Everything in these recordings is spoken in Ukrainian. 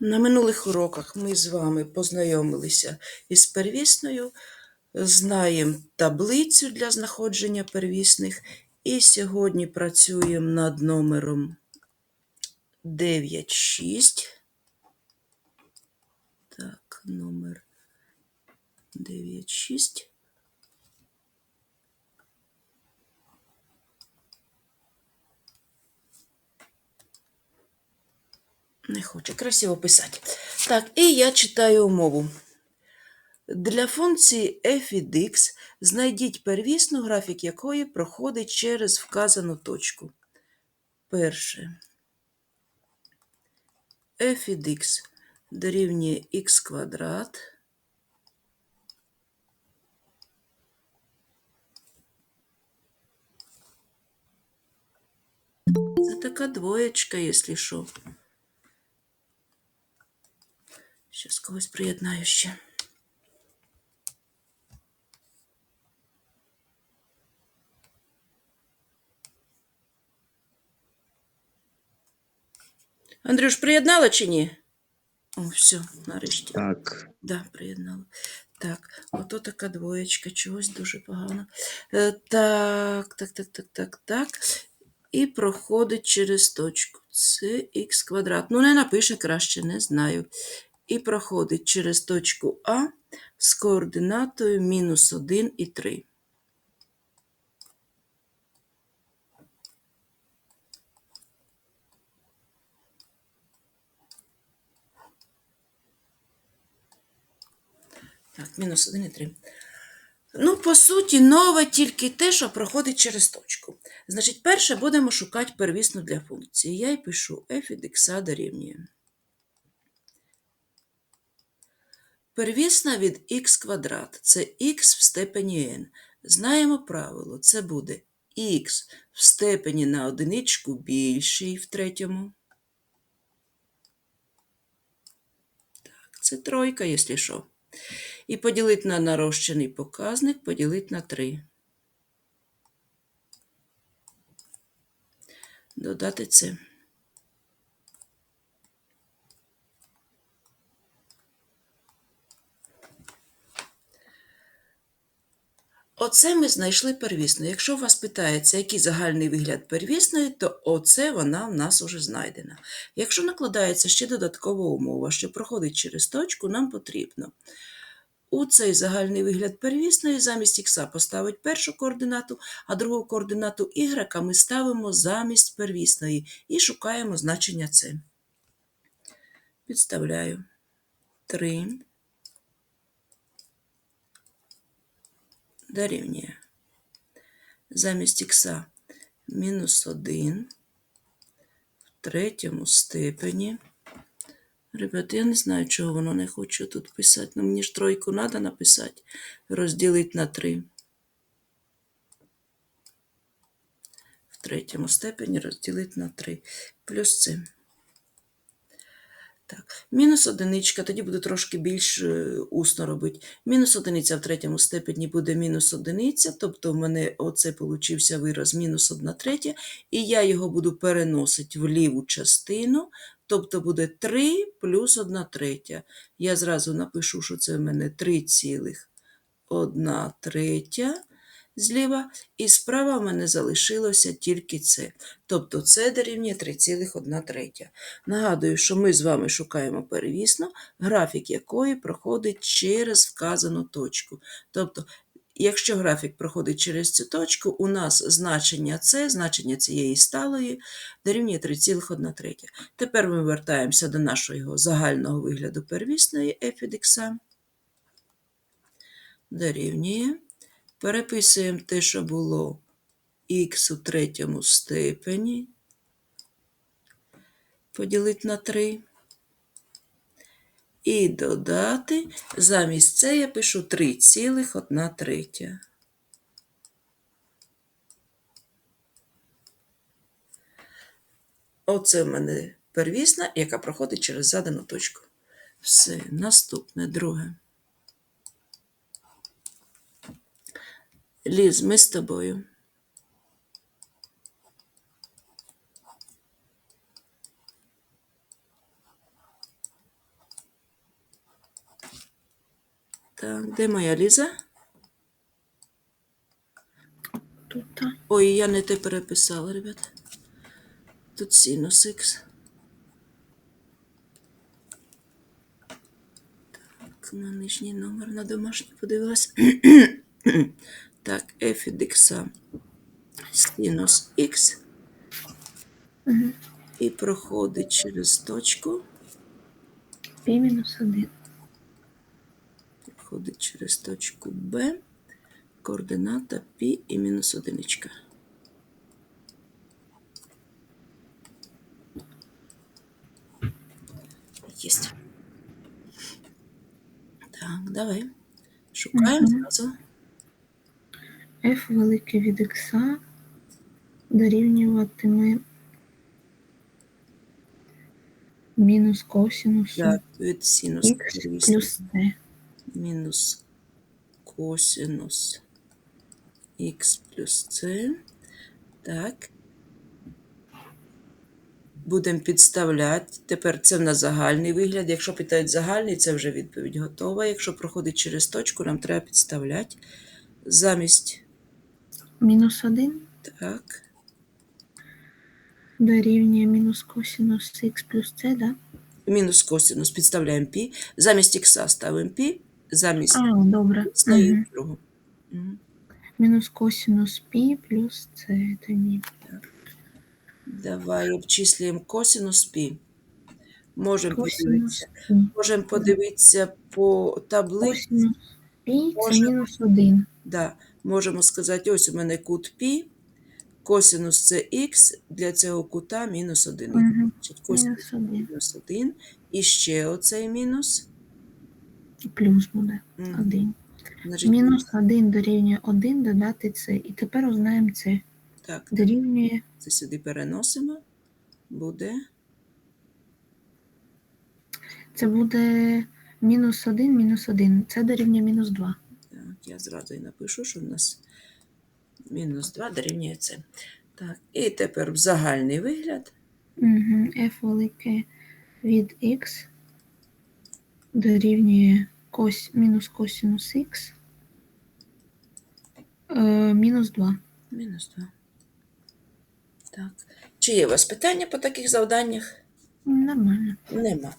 На минулих уроках ми з вами познайомилися із первісною, знаємо таблицю для знаходження первісних, і сьогодні працюємо над номером 9.6. Так, номер 9.6. Не хоче красиво писати. Так, і я читаю умову. Для функції f від x знайдіть первісну, графік якої проходить через вказану точку. Перше. f від x дорівнює x квадрат. Це така двоєчка, якщо що. Щас когось приєднаю ще. Андрюш, приєднала чи ні? О, все, нарешті. Так, Да, приєднала. Так, ото така двоєчка, чогось дуже погано. Е, так, так, так, так, так, так. І проходить через точку. Це х квадрат. Ну, не напише краще, не знаю. І проходить через точку А з координатою мінус 1 і 3. Так, мінус 1 і 3. Ну, по суті, нове тільки те, що проходить через точку. Значить, перше будемо шукати первісну для функції. Я й пишу f від x дорівнює. Первісна від х квадрат це х в степені n. Знаємо правило, це буде х в степені на одиничку більший в третьому. Так, це тройка, якщо що. І поділити на нарощений показник, поділити на 3. Додати це. Оце ми знайшли первісну. Якщо вас питається, який загальний вигляд первісної, то оце вона в нас уже знайдена. Якщо накладається ще додаткова умова, що проходить через точку, нам потрібно у цей загальний вигляд первісної замість х поставити першу координату, а другу координату y ми ставимо замість первісної і шукаємо значення c. Підставляю 3 дорівнює замість х мінус 1 в третьому степені. Ребята, я не знаю, чого воно не хоче тут писати. Ну, мені ж тройку треба написати. Розділити на 3. В третьому степені розділити на 3. Плюс це. Так, мінус одиничка, тоді буду трошки більш е, усно робити. Мінус одиниця в третьому степені буде мінус одиниця, тобто в мене оце получився вираз мінус 1 третя, і я його буду переносити в ліву частину, тобто буде 3 плюс 1 третя. Я зразу напишу, що це в мене 3,1 третя зліва, і справа в мене залишилося тільки це. Тобто це дорівнює 3,1 третя. Нагадую, що ми з вами шукаємо перевісну, графік якої проходить через вказану точку. Тобто, якщо графік проходить через цю точку, у нас значення С, значення цієї сталої, дорівнює 3,1 третя. Тепер ми вертаємося до нашого загального вигляду первісної x. Дорівнює. Переписуємо те, що було х у третьому степені. Поділити на 3. І додати, замість це я пишу 3,1 третя. Оце в мене первісна, яка проходить через задану точку. Все, наступне, друге. Ліз, ми з тобою. Так, де моя ліза? Тут. Ой, я не те переписала, ребята. Тут синус Х. Так, на нижній номер на домашній подивилась так, f від x синус х Угу. і проходить через точку. Пі мінус 1. Проходить через точку B. Координата π і мінус одиничка. Єсть. Так, давай. Шукаємо зразу. F велике від x дорівнюватиме мінус косінусу Так, від синус х перевісити. плюс c. мінус косинус х плюс c. Так. Будемо підставляти. Тепер це в нас загальний вигляд. Якщо питають загальний, це вже відповідь готова. Якщо проходить через точку, нам треба підставляти. Замість мінус 1 Так. дорівнює мінус косінус x плюс c, да? Мінус косинус підставляємо пі. Замість ікса ставимо π. замість А, добре. іксної Мгм. другу. Мгм. Мінус косінус пі плюс c тоді. Давай обчислюємо косинус π. Можемо подивитися. Можемо подивитися по таблиці. Косінус пі це мінус 1. Да. Можемо сказати, ось у мене кут π, косинус це х, для цього кута мінус 1. Угу. Косинус Мінус 1. І ще оцей мінус. Плюс буде Мгм. 1. Значить, Мінус 1 дорівнює 1 додати c. І тепер узнаємо це. Так, Дорівнює це сюди переносимо. Буде Це буде мінус 1, мінус 1. Це дорівнює мінус 2. Я зразу і напишу, що в нас мінус 2 дорівнює це. Так, і тепер в загальний вигляд. Угу. F велике від x дорівнює кос, мінус косінус х е, мінус 2. Мінус 2. Так. Чи є у вас питання по таких завданнях? Нормально. Нема.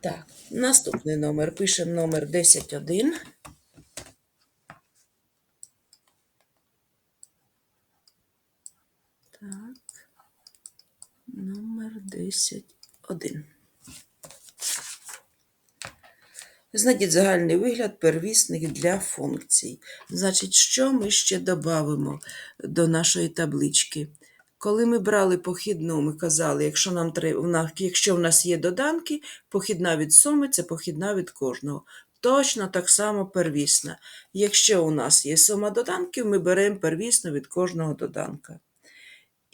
Так, наступний номер. Пишемо номер 101. 10, 1. Знайдіть загальний вигляд первісних для функцій. Значить, що ми ще додамо до нашої таблички? Коли ми брали похідну, ми казали, якщо нам треба, якщо в нас є доданки, похідна від суми це похідна від кожного. Точно так само первісна. Якщо у нас є сума доданків, ми беремо первісну від кожного доданка.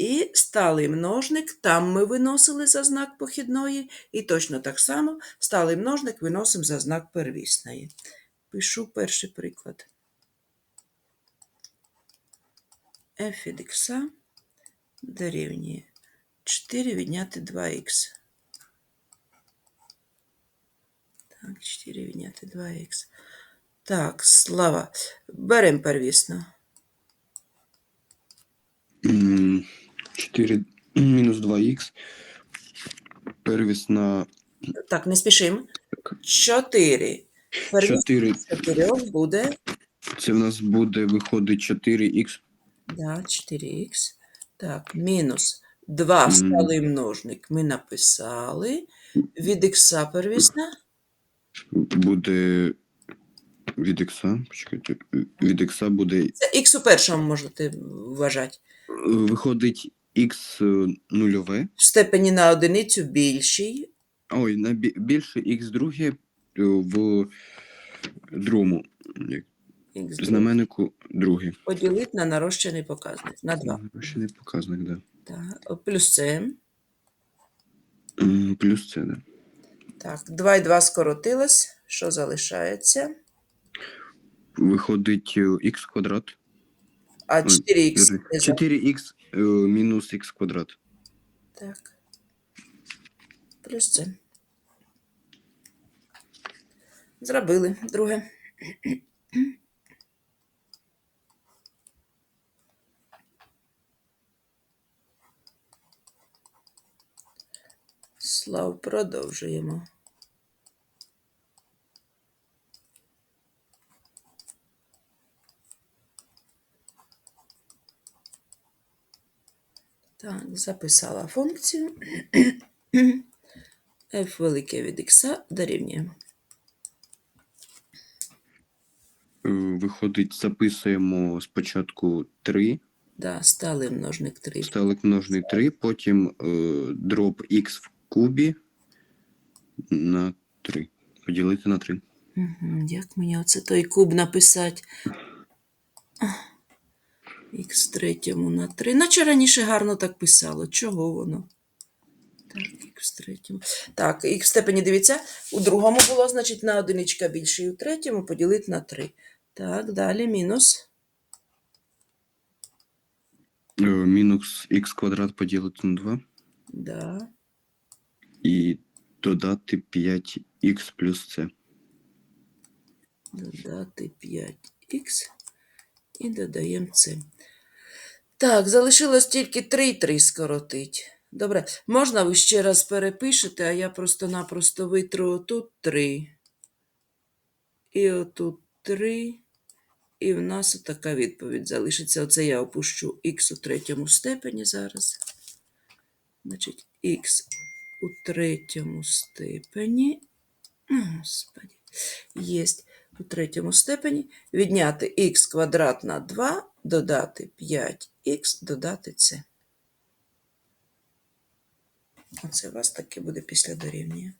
І сталий множник, там ми виносили за знак похідної, і точно так само сталий множник виносимо за знак первісної. Пишу перший приклад. f від x дорівнює 4 відняти 2х. Так, 4 відняти 2х. Так, слава. Беремо первісно. 4 мінус 2х. Первіс на Так, не спішимо. 4. Первісно 4. 4 буде Це в нас буде виходить 4х. Да, 4х. Так, мінус 2 Мгм. сталий множник ми написали. Від х первісна. Буде від х. Почекайте. Від х буде. Це х у першому можете вважати. Виходить х нульове. В степені на одиницю більший. Ой, на бі- більше х друге е, в другому. як, Х Знаменнику друге. поділити на нарощений показник. На 2. Ще не показник, да. Так, плюс це. Плюс це, да. Так, 2 і 2 скоротилось. Що залишається? Виходить х квадрат. А 4х. 4х е, мінус х квадрат. Так. Плюс це. Зробили. Друге. Слав, продовжуємо. Так, записала функцію. f велике від x дорівнює. Е, Виходить, записуємо спочатку 3, Да, сталий множник 3. сталик множний 3, потім е, дроб х в кубі на 3. Поділити на 3. Угу, як мені оце той куб написати? Х третьому на 3. Наче раніше гарно так писало. Чого воно? Так, х третьому. Так, х в степені, дивіться, у другому було, значить, на одиничка більше, і у третьому поділити на 3. Так, далі мінус. Е, Мінус х квадрат поділити на 2 Да. і додати 5х плюс це. Додати 5х і додаємо це. Так, залишилось тільки 3 і 3 скоротить. Добре, можна ви ще раз перепишете, а я просто-напросто витру тут 3. І отут 3. І в нас така відповідь залишиться. Оце я опущу х у третьому степені зараз. Значить, х у третьому степені. О, Господи. Єсть у третьому степені відняти х квадрат на 2, додати 5х, додати це. Оце у вас таке буде після дорівнює.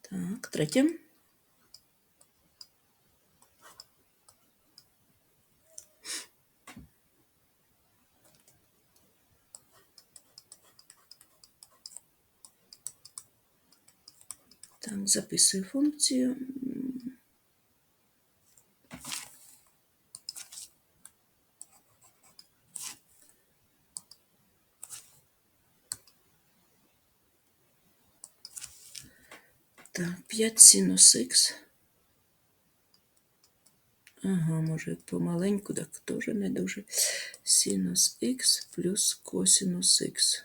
Так, третє. Так, записую функцію. Так, 5 синус х. Ага, може помаленьку, так теж не дуже. Синус х плюс косинус х.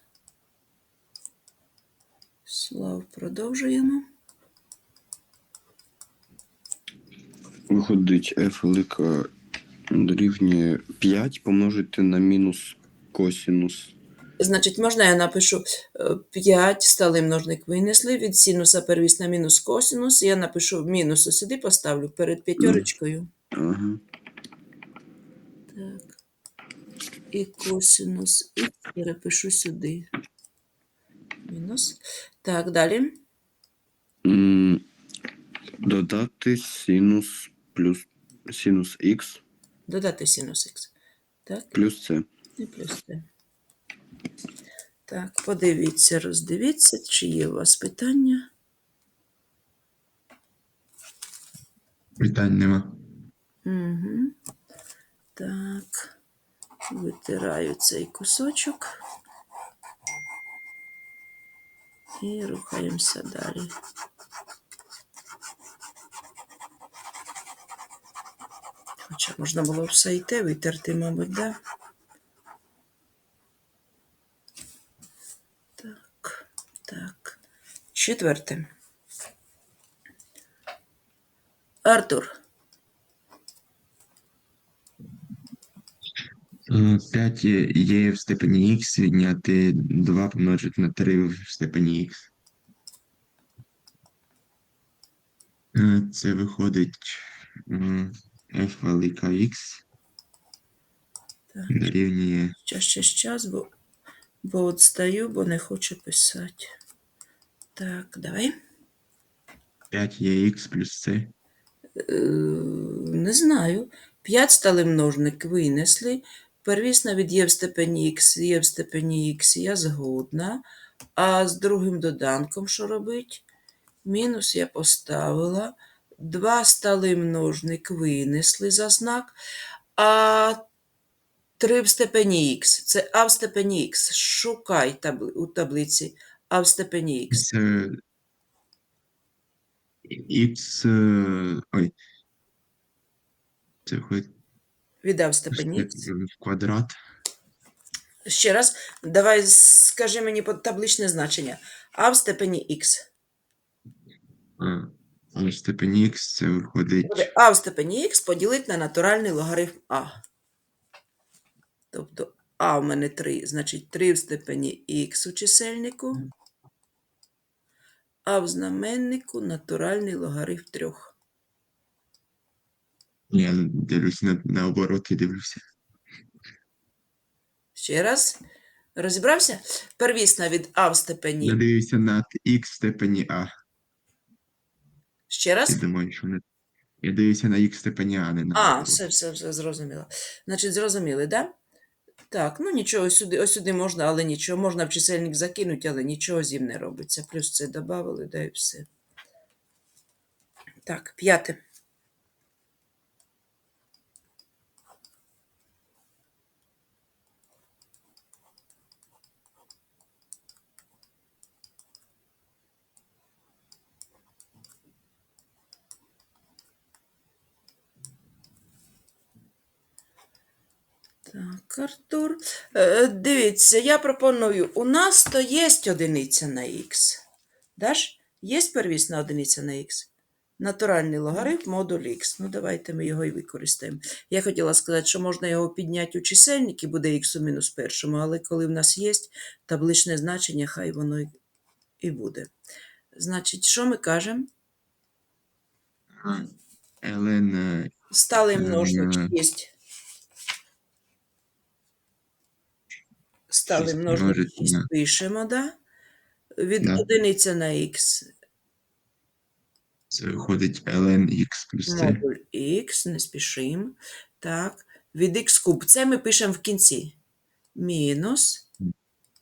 Слав, продовжуємо. Виходить f велика дорівнює 5 помножити на мінус косінус. Значить, можна я напишу 5 сталий множник винесли, від синуса перевіз на мінус косинус, я напишу мінус сюди поставлю перед п'ятерочкою. Ага. Так. І косинус х перепишу сюди. Мінус. Так, далі. Додати синус плюс синус х Додати синус х. Так, плюс це. і плюс це. Так, подивіться, роздивіться, чи є у вас питання. Питань нема. Угу. Так, витираю цей кусочок. І рухаємося далі. Хоча можна було все те витерти, мабуть, да? Так, так. Четверте. Артур. 5 є в степені х відняти 2 помножити на 3 в степені х. Це виходить f велика х Так. дорівнює Щас, щас, щас, бо, бо от бо не хочу писати. Так, давай. 5 є х плюс це. Е, не знаю. 5 стали множник винесли. Первісна від є в степені х, є в степені х, я згодна. А з другим доданком що робить? Мінус я поставила. 2 стали множник винесли за знак. А 3 в степені х. Це а в степені х. Шукай табли- у таблиці а в степені х. Це Х, ой. Це виходить Від а в степені х. квадрат. Ще раз, давай скажи мені табличне значення. А в степені х. А, в степені х це виходить а в степені х поділити на натуральний логарифм а. Тобто а в мене 3, значить 3 в степені х у чисельнику, а в знаменнику натуральний логарифм 3. Я дивлюсь на, на обороти, дивлюся. Ще раз. Розібрався? Первісна від а в степені. Я дивлюся на х в степені а. Ще Я раз. думаю, що не. Я дивлюся на їх в степені а, не на А, все, все, все зрозуміло. Значить, зрозуміли, да? Так, ну нічого, ось сюди, ось сюди можна, але нічого. Можна в чисельник закинути, але нічого з ним не робиться. Плюс це додали, да і все. Так, п'яте. Так, Артур. Е, дивіться, я пропоную, у нас то є одиниця на х. Даш? Є первісна одиниця на х? Натуральний логарифм модуль х. Ну, давайте ми його і використаємо. Я хотіла сказати, що можна його підняти у чисельник і буде х у мінус першому, але коли в нас є табличне значення, хай воно і- буде. Значить, що ми кажемо? е, Сталий Ем, множник е. є. Множник множити 6 пишемо, да? Від Да. одиниця на х це виходить ln х плюс c. модуль х, не спішимо. Так. Від х куб. Це ми пишемо в кінці. Мінус.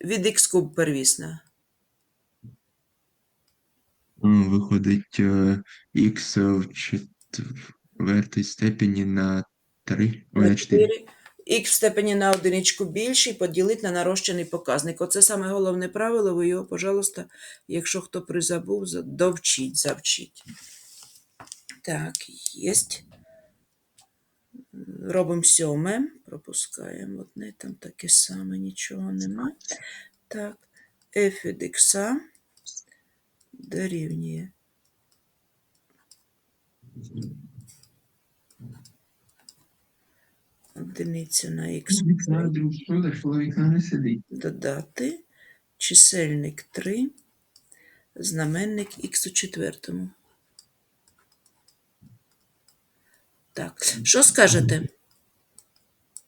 Від х куб первісна. Виходить е, х в четвертій степені на 3, ой, на 4. 4. Х в степені на одиничку більший поділити на нарощений показник. Оце саме головне правило. Ви його, пожалуйста, якщо хто призабув, довчіть, завчіть. Так, єсть. Робимо сьоме. Пропускаємо одне, там таке саме, нічого нема. Так, f від x дорівнює. Одиниця на х додати чисельник 3, знаменник х у четвертому. Так, що скажете?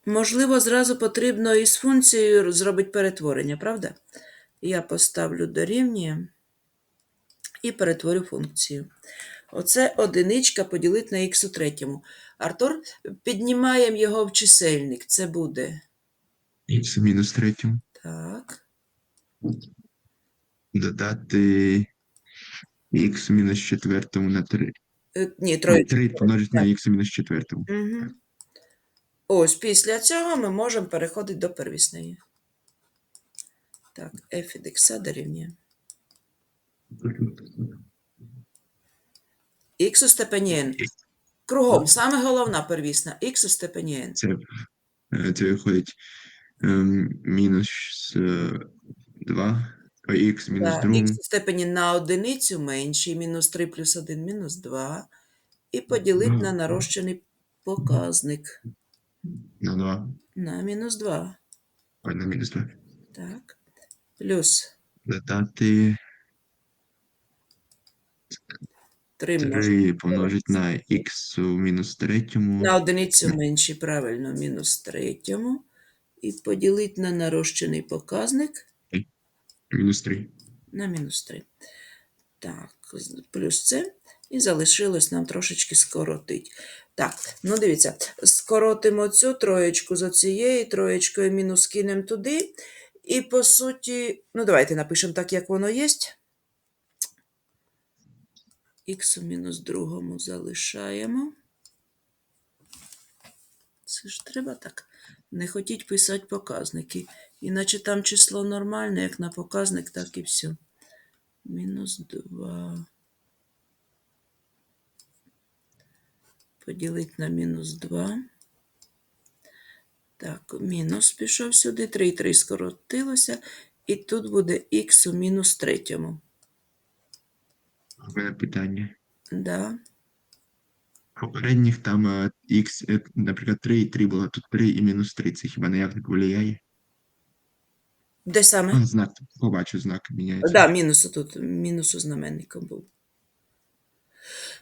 Можливо, зразу потрібно із функцією зробити перетворення, правда? Я поставлю дорівнює і перетворю функцію. Оце одиничка поділити на х у третьому. Артур, піднімаємо його в чисельник. Це буде х мінус третьому. так. Додати х мінус четвертому на 3. Е, Ні, троє. 3 помножити на х мінус четвертому. Угу. Ось після цього ми можемо переходити до первісної. Так, f від x дорівнює. Х у степені n. Кругом, саме головна первісна. Х у степені n. Це, е, це виходить ем, мінус 2, ой, х мінус Да, другому х у степені на одиницю менший, мінус 3 плюс 1, мінус 2. І поділити на нарощений показник. на 2, На мінус 2. ой, на мінус 2. Так. Плюс Додати 3 множити 3 помножити на х у мінус третьому. На одиницю менший, правильно, мінус третьому. І поділити на нарощений показник Мінус 3. на мінус 3. Так, плюс це. І залишилось нам трошечки скоротить. Так, ну дивіться, скоротимо цю троєчку з оцією троєчкою, мінус кинемо туди. І по суті, ну давайте напишемо так, як воно є. Х мінус другому залишаємо. Це ж треба так. Не хотіть писати показники. Іначе там число нормальне, як на показник, так і все. Мінус 2. поділити на мінус 2. Так, мінус пішов сюди, 3 і 3 скоротилося, і тут буде х у мінус третьому. У питання. Да. Попередніх там е, x, е, наприклад, 3 і 3 було, тут 3 і мінус 3. Це хіба ніяк не повлияє? Де саме? А, знак, побачу, знак міняється. Да, мінус тут, мінус у знаменником був.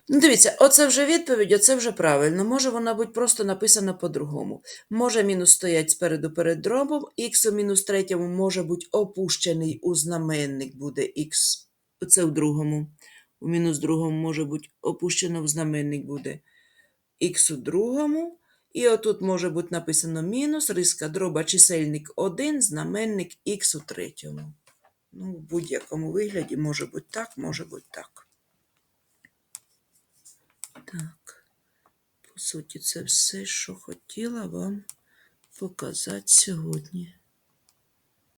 Ну, дивіться, оце вже відповідь, оце вже правильно. Може вона бути просто написана по-другому. Може мінус стоять спереду перед дробом, х у мінус третьому може бути опущений у знаменник, буде х. Це в другому. У мінус другому може бути опущено в знаменник буде х у другому. І отут може бути написано мінус, риска дроба чисельник 1, знаменник х у третьому. Ну, в будь-якому вигляді може бути так, може бути так. Так. По суті, це все, що хотіла вам показати сьогодні.